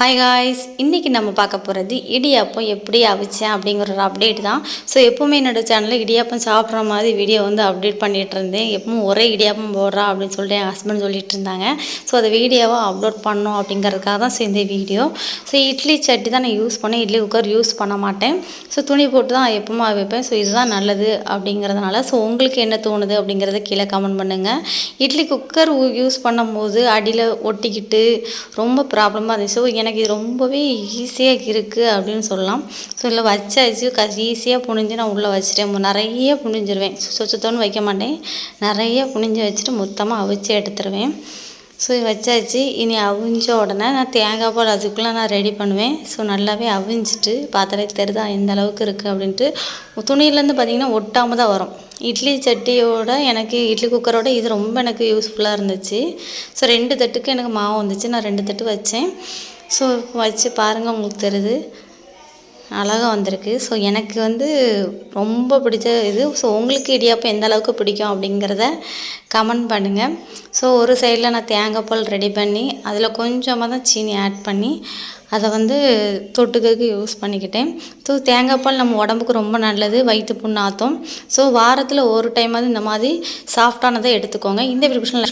Hi guys இன்றைக்கி நம்ம பார்க்க போகிறது இடியாப்பம் எப்படி அவிச்சேன் அப்படிங்கிற ஒரு அப்டேட் தான். ஸோ எப்போவுமே என்னோடய சேனலில் இடியாப்பம் சாப்பிட்ற மாதிரி வீடியோ வந்து அப்டேட் பண்ணிகிட்டு இருந்தேன். எப்பவும் ஒரே இடியாப்பம் போடுறா அப்படின்னு சொல்லிட்டு என் ஹஸ்பண்ட் சொல்லிட்டு இருந்தாங்க. ஸோ அதை வீடியோவாக அப்லோட் பண்ணோம் அப்படிங்கிறதுக்காக தான் சேர்ந்த வீடியோ ஸோ இட்லி சட்டி தான் நான் யூஸ் பண்ணேன். இட்லி குக்கர் யூஸ் பண்ண மாட்டேன். ஸோ துணி போட்டு தான் எப்பவும் அவிப்பேன். ஸோ இதுதான் நல்லது அப்படிங்கிறதுனால ஸோ உங்களுக்கு என்ன தோணுது அப்படிங்கிறத கீழே கமெண்ட் பண்ணுங்கள் இட்லி குக்கர் யூஸ் பண்ணும்போது அடியில் ஒட்டிக்கிட்டு ரொம்ப ப்ராப்ளமாக இருந்துச்சு. ஸோ எனக்கு இது ரொம்பவே ஈஸியாக இருக்குது அப்படின்னு சொல்லலாம். ஸோ இல்லை வச்சாச்சு. க ஈஸியாக புனிஞ்சு நான் உள்ளே வச்சுட்டேன். நிறைய புனிஞ்சிருவேன் சுத்தம்னு வைக்க மாட்டேன். நிறைய புனிஞ்சு வச்சுட்டு மொத்தமாக அவிச்சு எடுத்துருவேன். ஸோ வச்சாச்சு. இனி அவிஞ்ச உடனே நான் தேங்காய் பால் அதுக்குள்ளே நான் ரெடி பண்ணுவேன். ஸோ நல்லாவே அவிஞ்சிட்டு பார்த்தாலே தெரிதா எந்த அளவுக்கு இருக்குது அப்படின்ட்டு. துணியிலேருந்து பார்த்திங்கன்னா ஒட்டாமல் தான் வரும். இட்லி சட்டியோட எனக்கு இட்லி குக்கரோட இது ரொம்ப எனக்கு யூஸ்ஃபுல்லாக இருந்துச்சு. ஸோ ரெண்டு தட்டுக்கு எனக்கு மாவு வந்துச்சு. நான் ரெண்டு தட்டு வச்சேன். ஸோ வச்சு பாருங்கள் உங்களுக்கு தெரியுது. அழகாக வந்திருக்கு. ஸோ எனக்கு வந்து ரொம்ப பிடிச்ச இது. ஸோ உங்களுக்கு இடியாப்பம் எந்த அளவுக்கு பிடிக்கும் அப்படிங்கிறத கமெண்ட் பண்ணுங்கள் ஸோ ஒரு சைடில் நான் தேங்காய் பால் ரெடி பண்ணி அதில் கொஞ்சமாக தான் சீனி ஆட் பண்ணி அதை வந்து தொட்டுக்கக்கு யூஸ் பண்ணிக்கிட்டேன். ஸோ தேங்காய் பால் நம்ம உடம்புக்கு ரொம்ப நல்லது. வயிற்று புண்ணாத்தும் ஸோ வாரத்தில் ஒரு டைமாவது இந்த மாதிரி சாஃப்டானதை எடுத்துக்கோங்க. இந்த ப்ரிப்ரேஷனில்